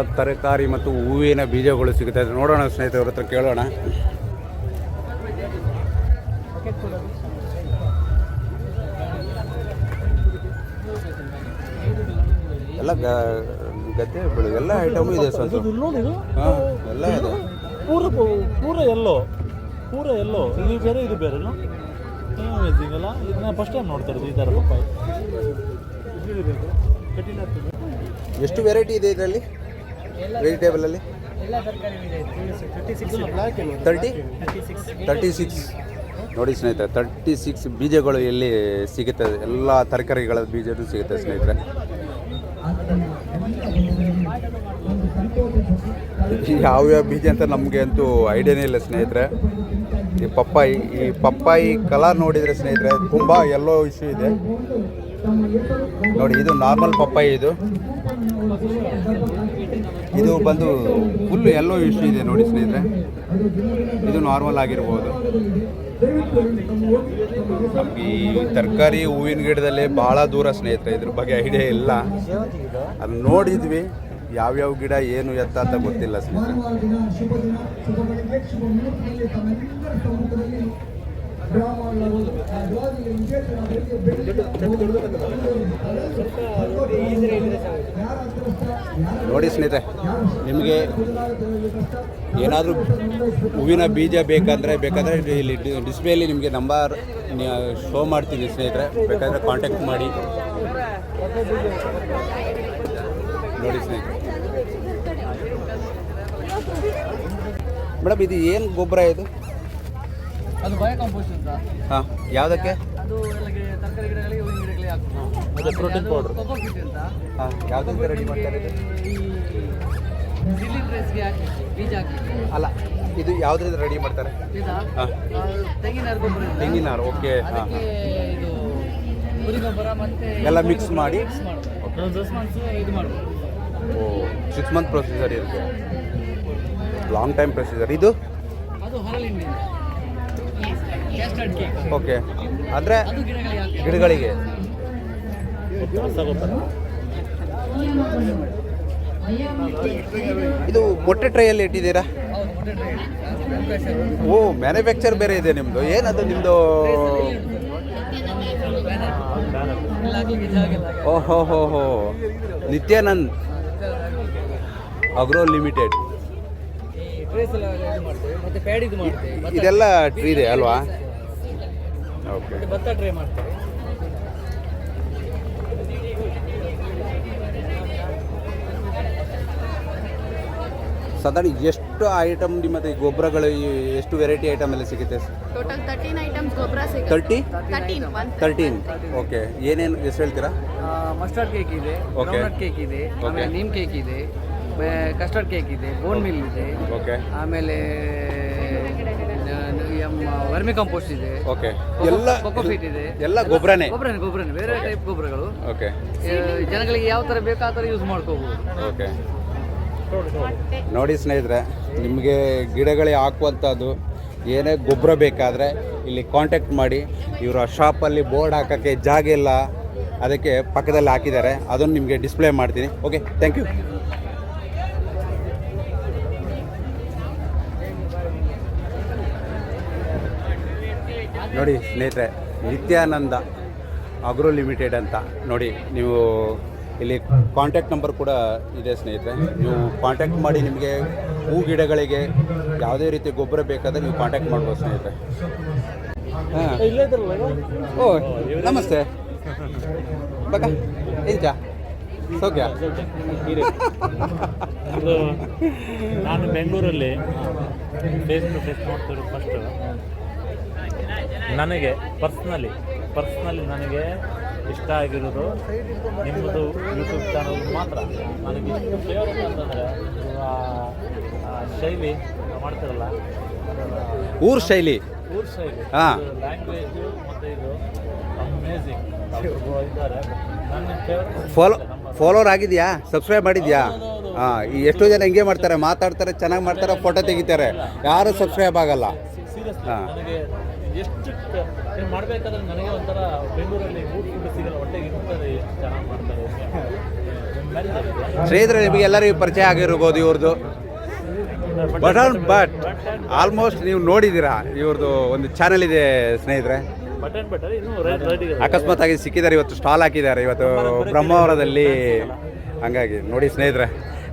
ಬಂದು ತರಕಾರಿ ಮತ್ತು ಹೂವಿನ ಬೀಜಗಳು ಸಿಗುತ್ತೆ. ನೋಡೋಣ ಸ್ನೇಹಿತರ ಹತ್ರ ಕೇಳೋಣ. ಎಲ್ಲ ಗದ್ದೆ ಬೆಳೆ ಎಲ್ಲ ಐಟಮು ಇದೆ ಸರ್ ಹಾಂ ಎಲ್ಲ ಇದೆ. ಪೂರ ಪೂರ ಎಲ್ಲೋ ಪೂರ ಎಲ್ಲೋ ಇದು ಬೇರೆ ಇದು ಬೇರೆ ಅಲ್ಲ ಇದನ್ನ ಫಸ್ಟ್ ಟೈಮ್ ನೋಡ್ತಾ ಇರೋದು ಈ ಥರ ಪಪ್ಪಾಯಿ. ಎಷ್ಟು ವೆರೈಟಿ ಇದೆ ಇದರಲ್ಲಿ? ವೆಜಿಟೇಬಲಲ್ಲಿ ತರ್ಟಿ ತರ್ಟಿ ಸಿಕ್ಸ್ ನೋಡಿ ಸ್ನೇಹಿತರೆ ತರ್ಟಿ ಸಿಕ್ಸ್ ಬೀಜಗಳು ಎಲ್ಲಿ ಸಿಗುತ್ತೆ? ಎಲ್ಲ ತರಕಾರಿಗಳ ಬೀಜನೂ ಸಿಗುತ್ತೆ ಸ್ನೇಹಿತರೆ. ಯಾವ್ಯಾವ ಬೀಜ ಅಂತ ನಮಗೆ ಅಂತೂ ಐಡಿಯಾನೇ ಇಲ್ಲ ಸ್ನೇಹಿತರೆ. ಈ ಪಪ್ಪಾಯಿ ಈ ಪಪ್ಪಾಯಿ ಕಲರ್ ನೋಡಿದರೆ ಸ್ನೇಹಿತರೆ ತುಂಬ ಎಲ್ಲೋ ಇಶ್ಯೂ ಇದೆ. ನೋಡಿ ಇದು ನಾರ್ಮಲ್ ಪಪ್ಪಾಯಿ ಇದು. ಇದು ಬಂದು ಫುಲ್ ಎಲ್ಲೋ ಇಶ್ಯೂ ಇದೆ ನೋಡಿ ಸ್ನೇಹಿತರೆ. ಇದು ನಾರ್ಮಲ್ ಆಗಿರ್ಬೋದು. ನಮ್ಗೆ ಈ ತರಕಾರಿ ಹೂವಿನ ಗಿಡದಲ್ಲಿ ಭಾಳ ದೂರ ಸ್ನೇಹಿತರೆ, ಇದ್ರ ಬಗ್ಗೆ ಐಡಿಯಾ ಇಲ್ಲ. ಅದು ನೋಡಿದ್ವಿ, ಯಾವ್ಯಾವ ಗಿಡ ಏನು ಎತ್ತ ಅಂತ ಗೊತ್ತಿಲ್ಲ ಸ್ನೇಹಿತರೆ. ನೋಡಿ ಸ್ನೇಹಿತರೆ ನಿಮಗೆ ಏನಾದರೂ ಹೂವಿನ ಬೀಜ ಬೇಕಂದರೆ ಬೇಕಾದರೆ ಇಲ್ಲಿ ಡಿಸ್ಪ್ಲೇಲಿ ನಿಮಗೆ ನಂಬರ್ ಶೋ ಮಾಡ್ತೀನಿ ಸ್ನೇಹಿತರೆ ಬೇಕಾದರೆ ಕಾಂಟ್ಯಾಕ್ಟ್ ಮಾಡಿ. ನೋಡಿ ಸ್ನೇಹಿತರೆ. ಮೇಡಮ್ ಇದು ಏನು ಗೊಬ್ಬರ ಇದು? ಅದು ಅಂತ. ಹಾಂ ಯಾವುದಕ್ಕೆ? ಅದು ತರಕಾರಿ ಗಿಡಗಳಿಗೆ ಹೂವಿನ ಗಿಡಗಳಿಗೆ ಹಾಕ್ತೀವಿ ಪ್ರೋಟೀನ್ ಪೌಡರ್ ಅಂತ. ಹಾಂ ಯಾವುದಕ್ಕೆ ರೆಡಿ ಮಾಡ್ತಾರೆ ಇದು ಈ ಚಿಲ್ಲಿ ಡ್ರೆಸ್ಗೆ ಹಾಕಿ ಬೀಜ ಹಾಕಿ ಅಲ್ಲ ಇದು ಯಾವುದ್ರಿಂದ ರೆಡಿ ಮಾಡ್ತಾರೆ? ಹಾಂ. ತೆಂಗಿನ ನಾರು ಗೊಬ್ಬರ ಇದೆ. ತೆಂಗಿನ ಓಕೆ ಹಾಂ ಅದಕ್ಕೆ ಇದು ಕುರಿ ಗೊಬ್ಬರ ಮತ್ತೆ ಎಲ್ಲ ಮಿಕ್ಸ್ ಮಾಡಿ? ಮಿಕ್ಸ್ ಮಾಡ್ಬೋದು. ಸಿಕ್ಸ್ ಮಂತ್ಸ್ ಇದು ಮಾಡ್ಬೋದು. ಓ ಸಿಕ್ಸ್ ಮಂತ್ ಪ್ರೊಸೀಜರ್ ಇರುತ್ತೆ. ಲಾಂಗ್ ಟೈಮ್ ಪ್ರೊಸೀಜರ್ ಇದು? ಅದು ಹರಳಿಂಡಿ ಕ್ಯಾಸ್ಟರ್ಡ್ ಕೇಕ್ ಓಕೆ ಅಂದರೆ ಅದು ಗಿಡಗಳಿಗೆ ಇದು ಮೊಟ್ಟೆ ಟ್ರೈಯಲ್ಲಿ ಇಟ್ಟಿದ್ದೀರಾ? ಓ ಮ್ಯಾನುಫ್ಯಾಕ್ಚರ್ ಬೇರೆ ಇದೆ ನಿಮ್ಮದು ಏನದು ನಿಮ್ಮದು ಓಹೋ ಹೋ ಹೋ ನಿತ್ಯಾನಂದ್ ಅಗ್ರೋ ಲಿಮಿಟೆಡ್. ಇದೆಲ್ಲ ಟ್ರೀ ಇದೆ ಅಲ್ವಾ? ಓಕೆ ಮತ್ತೆ ಭತ್ತ ಟ್ರೈ ಮಾಡ್ತೇವೆ ಸಾಧಾರಣ ಎಷ್ಟು ಐಟಮ್ ನಿಮ್ಮದು ಗೊಬ್ಬರಗಳು ಎಷ್ಟು ವೆರೈಟಿ ಐಟಮ್ ಎಲ್ಲ ಸಿಗುತ್ತೆ? ಟೋಟಲ್ ತರ್ಟೀನ್ ಐಟಮ್ಸ್ ಗೊಬ್ಬರ ಸಿಗುತ್ತೆ. ತರ್ಟಿ ತರ್ಟೀನ್ ತರ್ಟೀನ್ ಓಕೆ ಏನೇನು ಎಷ್ಟು ಹೇಳ್ತೀರಾ? ಮಸ್ಟರ್ಡ್ ಕೇಕ್ ಇದೆ ಓಕೆ ಕೇಕ್ ಇದೆ ಆಮೇಲೆ Okay. ನೀಮ್ ಕೇಕ್ ಇದೆ ಕಸ್ಟರ್ಡ್ ಕೇಕ್ ಇದೆ ಬೋನ್ ಮಿಲ್ ಇದೆ ಓಕೆ ಆಮೇಲೆ ವರ್ಮಿ ಕಂಪೋಸ್ಟ್ ಇದೆ ಓಕೆ ಎಲ್ಲ ಕೊಕೊಫಿಟ್ ಇದೆ. ಎಲ್ಲ ಗೊಬ್ಬರನೇ? ಗೊಬ್ಬರನೇ ಗೊಬ್ಬರನೇ ಬೇರೆ ಟೈಪ್ ಗೊಬ್ಬರಗಳು. ಓಕೆ ಜನಗಳಿಗೆ ಯಾವ ಥರ ಬೇಕಾ ಆ ಥರ ಯೂಸ್ ಮಾಡ್ಕೋಬಹುದು ಓಕೆ ನೋಡಿ ಸ್ನೇಹಿತರೆ, ನಿಮಗೆ ಗಿಡಗಳಿಗೆ ಹಾಕುವಂಥದ್ದು, ಏನೇ ಗೊಬ್ಬರ ಬೇಕಾದರೆ ಇಲ್ಲಿ ಕಾಂಟ್ಯಾಕ್ಟ್ ಮಾಡಿ. ಇವರ ಶಾಪಲ್ಲಿ ಬೋರ್ಡ್ ಹಾಕೋಕ್ಕೆ ಜಾಗ ಇಲ್ಲ, ಅದಕ್ಕೆ ಪಕ್ಕದಲ್ಲಿ ಹಾಕಿದ್ದಾರೆ. ಅದನ್ನು ನಿಮಗೆ ಡಿಸ್ಪ್ಲೇ ಮಾಡ್ತೀನಿ. ಓಕೆ ಥ್ಯಾಂಕ್ ಯು ನೋಡಿ ಸ್ನೇಹಿತರೆ, ನಿತ್ಯಾನಂದ ಅಗ್ರೋ ಲಿಮಿಟೆಡ್ ಅಂತ. ನೋಡಿ, ನೀವು ಇಲ್ಲಿ ಕಾಂಟ್ಯಾಕ್ಟ್ ನಂಬರ್ ಕೂಡ ಇದೆ, ಸ್ನೇಹಿತರೆ. ನೀವು ಕಾಂಟ್ಯಾಕ್ಟ್ ಮಾಡಿ ನಿಮಗೆ ಹೂ ಗಿಡಗಳಿಗೆ ಯಾವುದೇ ರೀತಿ ಗೊಬ್ಬರ ಬೇಕಾದರೆ ನೀವು ಕಾಂಟ್ಯಾಕ್ಟ್ ಮಾಡ್ಬೋದು, ಸ್ನೇಹಿತರೆ. ಹಾಂ. ಓ, ನಮಸ್ತೆ. ಬಕ ಎಂಚ ಸೌಖ್ಯ. ಇದು ನಾನು ಬೆಂಗಳೂರಲ್ಲಿ ಫೇಸ್ ಟು ಫೇಸ್ ನೋಡ್ತಿರೋ ಫಸ್ಟು ನನಗೆ ಪರ್ಸ್ನಲಿ ಪರ್ಸ್ನಲಿ ನನಗೆ ಇಷ್ಟ ಆಗಿರೋದು ನಿಮ್ಮದು ಯೂಟ್ಯೂಬ್ ಚಾನಲ್ ಮಾತ್ರ. ನನಗೆ ಇಷ್ಟು ಫೇವ್ರೇಟ್ ಅಂತಂದರೆ ಶೈಲಿ ಮಾಡ್ತಿರಲ್ಲ. ಊರ್ ಶೈಲಿ. ಊರ್ ಶೈಲಿ. ಹಾ. ಲ್ಯಾಂಗ್ವೇಜು ಮತ್ತು ಇದು ಅಮೇಝಿಂಗ್ ಇದ್ದಾರೆ. ನನ್ನ ಫೇವ್ರೇಟ್ ಫಾಲೋ ಫಾಲೋವರ್ ಆಗಿದೆಯಾ? ಸಬ್ಸ್ಕ್ರೈಬ್ ಮಾಡಿದ್ಯಾ? ಹಾಂ ಈ ಎಷ್ಟೋ ಜನ ಹಿಂಗೆ ಮಾಡ್ತಾರೆ ಮಾತಾಡ್ತಾರೆ ಚೆನ್ನಾಗಿ ಮಾಡ್ತಾರೆ ಫೋಟೋ ತೆಗಿತಾರೆ. ಯಾರು ಸಬ್ಸ್ಕ್ರೈಬ್ ಆಗಲ್ಲ. ಹಾ. ಎಷ್ಟು ಏನು ಮಾಡಬೇಕಾದ್ರೆ ನನಗೆ ಒಂಥರ ಬೆಂಗಳೂರಲ್ಲಿ ಊಟ ಫುಡ್ ಸಿಗಲ್ಲ ಹೊಟ್ಟೆಗೆ ಇರ್ತದೆ ಎಷ್ಟು ಚೆನ್ನಾಗಿ ಮಾಡ್ತಾರೆ. ಸ್ನೇಹಿತರೆ ನಿಮಗೆ ಎಲ್ಲರಿಗೂ ಪರಿಚಯ ಆಗಿರ್ಬೋದು ಇವ್ರದ್ದು. ಬಟ್ ಆನ್ ಬಟ್ ಆಲ್ಮೋಸ್ಟ್ ನೀವು ನೋಡಿದ್ದೀರಾ ಇವ್ರದ್ದು ಒಂದು ಚಾನಲ್ ಇದೆ ಸ್ನೇಹಿತರೆ. ಅಕಸ್ಮಾತ್ ಆಗಿ ಸಿಕ್ಕಿದ್ದಾರೆ ಇವತ್ತು ಸ್ಟಾಲ್ ಹಾಕಿದ್ದಾರೆ. ಇವತ್ತು ಬ್ರಹ್ಮಾವರದಲ್ಲಿ ಹಂಗಾಗಿ ನೋಡಿ ಸ್ನೇಹಿತರೆ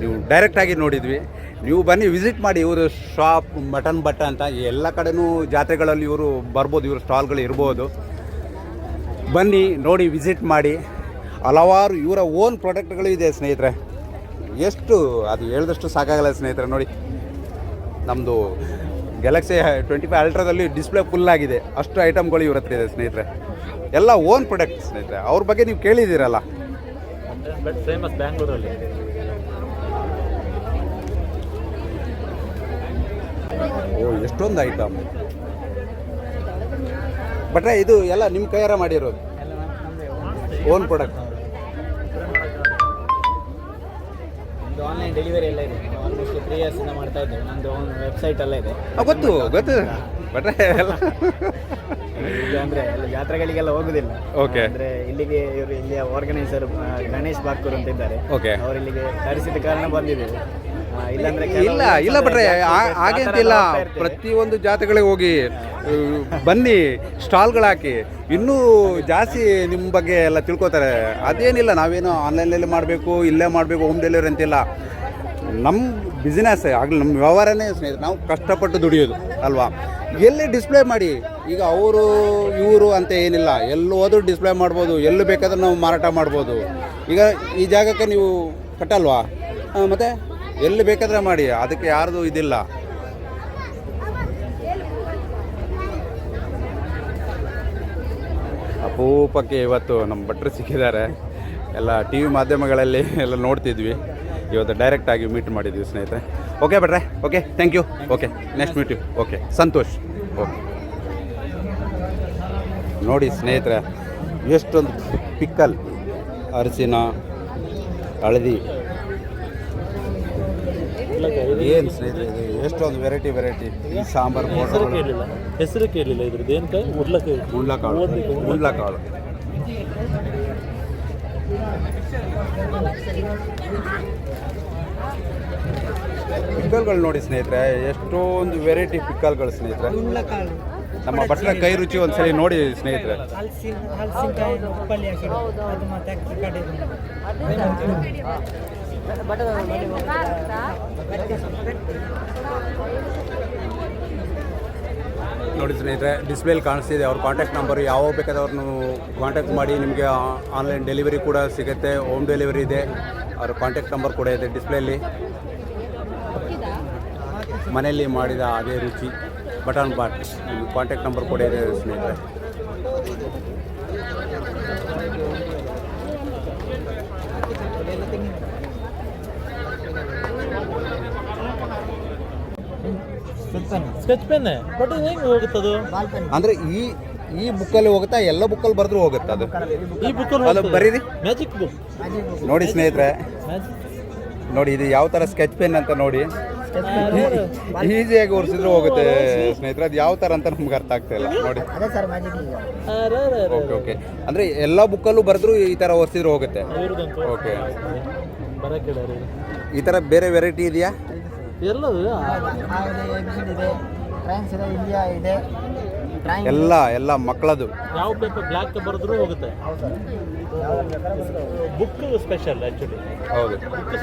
ನೀವು ಡೈರೆಕ್ಟಾಗಿ ನೋಡಿದ್ವಿ. ನೀವು ಬನ್ನಿ ವಿಸಿಟ್ ಮಾಡಿ, ಇವರು ಶಾಪ್ ಮಟನ್ ಬಟ್ಟೆ ಅಂತ ಎಲ್ಲ ಕಡೆನೂ ಜಾತ್ರೆಗಳಲ್ಲಿ ಇವರು ಬರ್ಬೋದು, ಇವರು ಸ್ಟಾಲ್ಗಳು ಇರ್ಬೋದು. ಬನ್ನಿ, ನೋಡಿ ವಿಸಿಟ್ ಮಾಡಿ. ಹಲವಾರು ಇವರ ಓನ್ ಪ್ರಾಡಕ್ಟ್ಗಳು ಇದೆ ಸ್ನೇಹಿತರೆ. ಎಷ್ಟು, ಅದು ಹೇಳಿದಷ್ಟು ಸಾಕಾಗಲ್ಲ ಸ್ನೇಹಿತರೆ, ನೋಡಿ. ನಮ್ಮದು ಗ್ಯಾಲಕ್ಸಿ ಟ್ವೆಂಟಿ ಫೈವ್ ಅಲ್ಟ್ರಾದಲ್ಲಿ ಡಿಸ್ಪ್ಲೇ ಫುಲ್ ಆಗಿದೆ. ಅಷ್ಟು ಐಟಮ್ಗಳು ಇವ್ರ ಹತ್ರ ಇದೆ ಸ್ನೇಹಿತರೆ. ಎಲ್ಲ ಓನ್ ಪ್ರಾಡಕ್ಟ್ ಸ್ನೇಹಿತರೆ. ಅವ್ರ ಬಗ್ಗೆ ನೀವು ಕೇಳಿದ್ದೀರಲ್ಲ. ಫೇಮಸ್ ಬ್ಯಾಂಗ್ಳೂರಲ್ಲಿ ಓ ಎಷ್ಟೊಂದು ಐಟಮ್ ಬಟ್ರೆ ಇದು ಎಲ್ಲ ನಿಮ್ಮ ಕೈಯಾರ ಮಾಡಿರೋದು? ಓನ್ ಪ್ರಾಡಕ್ಟ್ ಇದು ಆನ್ಲೈನ್ ಡೆಲಿವರಿ ಎಲ್ಲ ಇದೆ. ಆಲ್ಮೋಸ್ಟ್ ತ್ರೀ ಇಯರ್ಸಿಂದ ಮಾಡ್ತಾ ಇದ್ದೇವೆ. ನಂದು ಓನ್ ವೆಬ್ಸೈಟ್ ಎಲ್ಲ ಇದೆ. ಗೊತ್ತು ಗೊತ್ತು. ಬಟ್ರೆ ಎಲ್ಲ. ಅಂದ್ರೆ ಜಾತ್ರೆಗಳಿಗೆಲ್ಲ ಹೋಗುದಿಲ್ಲ. ಓಕೆ ಅಂದರೆ ಇಲ್ಲಿಗೆ ಇವರು ಇಲ್ಲಿಯ ಆರ್ಗನೈಸರ್ ಗಣೇಶ್ ಬಾಕೂರ್ ಅಂತ ಇದ್ದಾರೆ ಓಕೆ ಅವರು ಇಲ್ಲಿಗೆ ತರಿಸಿದ ಕಾರಣ ಬಂದಿದ್ದೇವೆ. ಇಲ್ಲ ಇಲ್ಲ ಬಟ್ರೆ ಹಾಗಂತಿಲ್ಲ ಪ್ರತಿಯೊಂದು ಜಾತ್ರೆಗಳಿಗೆ ಹೋಗಿ ಬನ್ನಿ ಸ್ಟಾಲ್ಗಳು ಹಾಕಿ. ಇನ್ನೂ ಜಾಸ್ತಿ ನಿಮ್ಮ ಬಗ್ಗೆ ಎಲ್ಲ ತಿಳ್ಕೊತಾರೆ. ಅದೇನಿಲ್ಲ ನಾವೇನು ಆನ್ಲೈನಲ್ಲಿ ಮಾಡಬೇಕು ಇಲ್ಲೇ ಮಾಡಬೇಕು ಹೋಮ್ ಡೆಲಿವರಿ ಅಂತಿಲ್ಲ. ನಮ್ಮ ಬಿಸ್ನೆಸ್ ಆಗಲಿ ನಮ್ಮ ವ್ಯವಹಾರನೇ ಸ್ನೇಹಿತರೆ ನಾವು ಕಷ್ಟಪಟ್ಟು ದುಡಿಯೋದು ಅಲ್ವಾ? ಎಲ್ಲಿ ಡಿಸ್ಪ್ಲೇ ಮಾಡಿ? ಈಗ ಅವರು ಇವರು ಅಂತ ಏನಿಲ್ಲ. ಎಲ್ಲಿ ಹೋದ್ರೂ ಡಿಸ್ಪ್ಲೇ ಮಾಡ್ಬೋದು ಎಲ್ಲಿ ಬೇಕಾದ್ರೂ ನಾವು ಮಾರಾಟ ಮಾಡ್ಬೋದು. ಈಗ ಈ ಜಾಗಕ್ಕೆ ನೀವು ಕಟ್ಟಲ್ವಾ? ಮತ್ತೆ? ಎಲ್ಲಿ ಬೇಕಾದ್ರೆ ಮಾಡಿ, ಅದಕ್ಕೆ ಯಾರ್ದು ಇದಿಲ್ಲ. ಅಪೂಪಕ್ಕೆ ಇವತ್ತು ನಮ್ಮ ಭಟ್ರು ಸಿಕ್ಕಿದ್ದಾರೆ. ಎಲ್ಲ ಟಿ ವಿ ಮಾಧ್ಯಮಗಳಲ್ಲಿ ಎಲ್ಲ ನೋಡ್ತಿದ್ವಿ. ಇವತ್ತು ಡೈರೆಕ್ಟಾಗಿ ಮೀಟ್ ಮಾಡಿದ್ವಿ ಸ್ನೇಹಿತರೆ. ಓಕೆ ಭಟ್ರೆ okay thank you okay next meet you okay Santosh. Okay ನೋಡಿ ಸ್ನೇಹಿತರೆ, ಎಷ್ಟೊಂದು ಪಿಕ್ಕಲ್ ಅರಿಸಿನ ಹಳದಿ ಏನು ಸ್ನೇಹಿತರೆ ಇದು ಎಷ್ಟೊಂದು ವೆರೈಟಿ ವೆರೈಟಿ ಸಾಂಬಾರು ಹೆಸರು ಪೌಡರ್ ಕೇಳಿಲ್ಲ. ಹೆಸರು ಕೇಳಿಲ್ಲ ಇದ್ರದ್ದು. ಏನು ಕಾಯಿ ಉರ್ಲಕಾಯಿ ಉಳ್ಳಕಾಳು ಉಳ್ಳಕಾಳು ಪಿಕ್ಕಲ್ಗಳು ನೋಡಿ ಸ್ನೇಹಿತರೆ ಎಷ್ಟೊಂದು ವೆರೈಟಿ ಪಿಕ್ಕಲ್ಗಳು ಸ್ನೇಹಿತರೆ. ನಮ್ಮ ಭಟ್ರ ಕೈ ರುಚಿ ಒಂದ್ಸಲಿ ನೋಡಿ ಸ್ನೇಹಿತರೆ. ಹಲಸಿನ ಹಲಸಿನಕಾಯಿ ಉಪ್ಪಲ್ಲಿ ಅದು ಮತ್ತೆ ಅಕ್ಕಿ ಕಡೆ ನೋಡಿ ಸ್ನೇಹಿತರೆ ಡಿಸ್ಪ್ಲೇಲಿ ಕಾಣಿಸ್ತಿದೆ. ಅವ್ರ ಕಾಂಟ್ಯಾಕ್ಟ್ ನಂಬರ್ ಯಾವಾಗ ಬೇಕಾದ್ರೆ ಅವ್ರನ್ನು ಕಾಂಟ್ಯಾಕ್ಟ್ ಮಾಡಿ ನಿಮಗೆ ಆನ್ಲೈನ್ ಡೆಲಿವರಿ ಕೂಡ ಸಿಗುತ್ತೆ ಹೋಮ್ ಡೆಲಿವರಿ ಇದೆ. ಅವ್ರ ಕಾಂಟ್ಯಾಕ್ಟ್ ನಂಬರ್ ಕೂಡ ಇದೆ ಡಿಸ್ಪ್ಲೇಲಿ ಮನೆಯಲ್ಲಿ ಮಾಡಿದ ಅದೇ ರುಚಿ. ಬಟನ್ ಬಾಟ್ ನಿಮ್ಮ ಕಾಂಟ್ಯಾಕ್ಟ್ ನಂಬರ್ ಕೂಡ ಇದೆ ಸ್ನೇಹಿತರೆ. ಸ್ಕೆಚ್ ಪೆನ್ ಬಟ್ ಇದು ಹೆಂಗೆ ಹೋಗುತ್ತದು ಅಂದ್ರೆ ಈ ಈ ಬುಕ್ಕಲ್ಲಿ ಹೋಗುತ್ತಾ ಎಲ್ಲ ಬುಕ್ಕಲ್ಲಿ ಬರೆದ್ರೂ ಹೋಗುತ್ತೆ ಅದು ಈ ಬುಕ್ಕಲ್ಲಿ ಅದು ಬರೀರಿ ಮ್ಯಾಜಿಕ್ ಬುಕ್ ನೋಡಿ ಸ್ನೇಹಿತರೆ ನೋಡಿ ಇದು ಯಾವ ಥರ ಸ್ಕೆಚ್ ಪೆನ್ ಅಂತ ನೋಡಿ ಈಸಿಯಾಗಿ ಒರೆಸಿದ್ರು ಹೋಗುತ್ತೆ ಸ್ನೇಹಿತರೆ ಅದು ಯಾವ ಥರ ಅಂತ ನಮ್ಗೆ ಅರ್ಥ ಆಗ್ತಾ ಇಲ್ಲ ನೋಡಿ ಅದೇ ಸರ್ ಮ್ಯಾಜಿಕ್ ಈಗ ಓಕೆ ಓಕೆ ಅಂದರೆ ಎಲ್ಲ ಬುಕ್ಕಲ್ಲೂ ಬರೆದ್ರು ಈ ಥರ ಒರೆಸಿದ್ರು ಹೋಗುತ್ತೆ ಇವ್ರದಂತೂ ಓಕೆ ಬರಕ್ಕೆ ಈ ಥರ ಬೇರೆ ವೆರೈಟಿ ಇದೆಯಾ ಎಲ್ಲದು ಇದೆ ಇದೆ ಇಂಡಿಯಾ ಇದೆ ಎಲ್ಲ ಎಲ್ಲ ಮಕ್ಕಳದು ಯಾವ ಪೇಪರ್ ಬ್ಲ್ಯಾಕ್ ಬರೆದ್ರು ಹೋಗುತ್ತೆ. ಬುಕ್ ಸ್ಪೆಷಲ್ ಆ್ಯಕ್ಚುಲಿ ಹೌದು.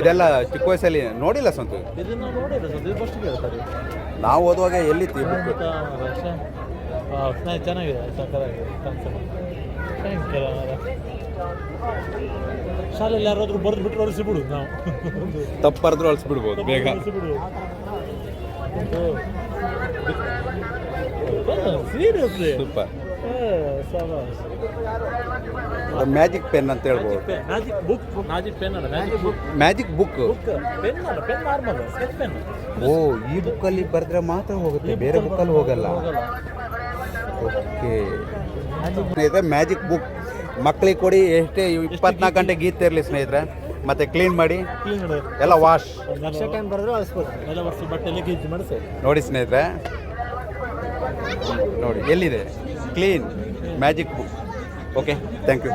ಇದೆಲ್ಲ ಚಿಕ್ಕ ವಯಸ್ಸಲ್ಲಿ ನೋಡಿಲ್ಲ ಸ್ವಂತ. ಇದನ್ನು ನೋಡಿದ್ರೆ ಇದು ಫಸ್ಟ್ ಹೇಳ್ತಾರೆ ನಾವು ಓದುವಾಗ ಎಲ್ಲಿ ಬುಕ್ ಚೆನ್ನಾಗಿದೆ ಸಕ್ಕತ್ತಾಗಿದೆ ಶಾಲೆಯಲ್ಲಿ ಯಾರಾದರೂ ಬರೆದು ಬಿಟ್ಟು ಅಳಿಸಿಬಿಡು ನಾವು ತಪ್ಪು ಬರೆದ್ರು ಅಳಿಸ್ಬಿಡ್ಬೋದು ಬೇಗ ಸೀರಿಯಸ್ಲಿ ಸೂಪರ್ ಮ್ಯಾಜಿಕ್ ಪೆನ್ ಅಂತ ಹೇಳ್ಬೋದು. ಮ್ಯಾಜಿಕ್ ಬುಕ್ ಮ್ಯಾಜಿಕ್ ಪೆನ್ ಅಲ್ಲ magic book magic book pen ಅಲ್ಲ ಪೆನ್ ನಾರ್ಮಲ್ ಸ್ಕೆಚ್ ಪೆನ್ ಓ ಈ ಬುಕ್ಕಲ್ಲಿ ಬರೆದ್ರೆ ಮಾತ್ರ ಹೋಗುತ್ತೆ ಬೇರೆ ಬುಕ್ಕಲ್ಲಿ ಹೋಗಲ್ಲ. ಓಕೆ. ಸ್ನೇಹಿತರೆ ಮ್ಯಾಜಿಕ್ ಬುಕ್ ಮಕ್ಕಳಿಗೆ ಕೊಡಿ ಎಷ್ಟೇ ಇಪ್ಪತ್ನಾಲ್ಕು ಗಂಟೆ ಗೀತೆ ಇರಲಿ ಸ್ನೇಹಿತರೆ. ಮತ್ತೆ ಕ್ಲೀನ್ ಮಾಡಿ ಕ್ಲೀನ್ ಎಲ್ಲ ವಾಶ್ ವರ್ಷ ಟೈಮ್ ಬರೆದ್ರು ಅಳಿಸ್ಬೋದು ಎಲ್ಲ ವರ್ಷ ಬಟ್ಟೆ ಲಗೇಜ್ ಮಾಡಿಸಿ. ನೋಡಿ ಸ್ನೇಹಿತರೆ. ನೋಡಿ ಎಲ್ಲಿದೆ? Clean magic book okay thank you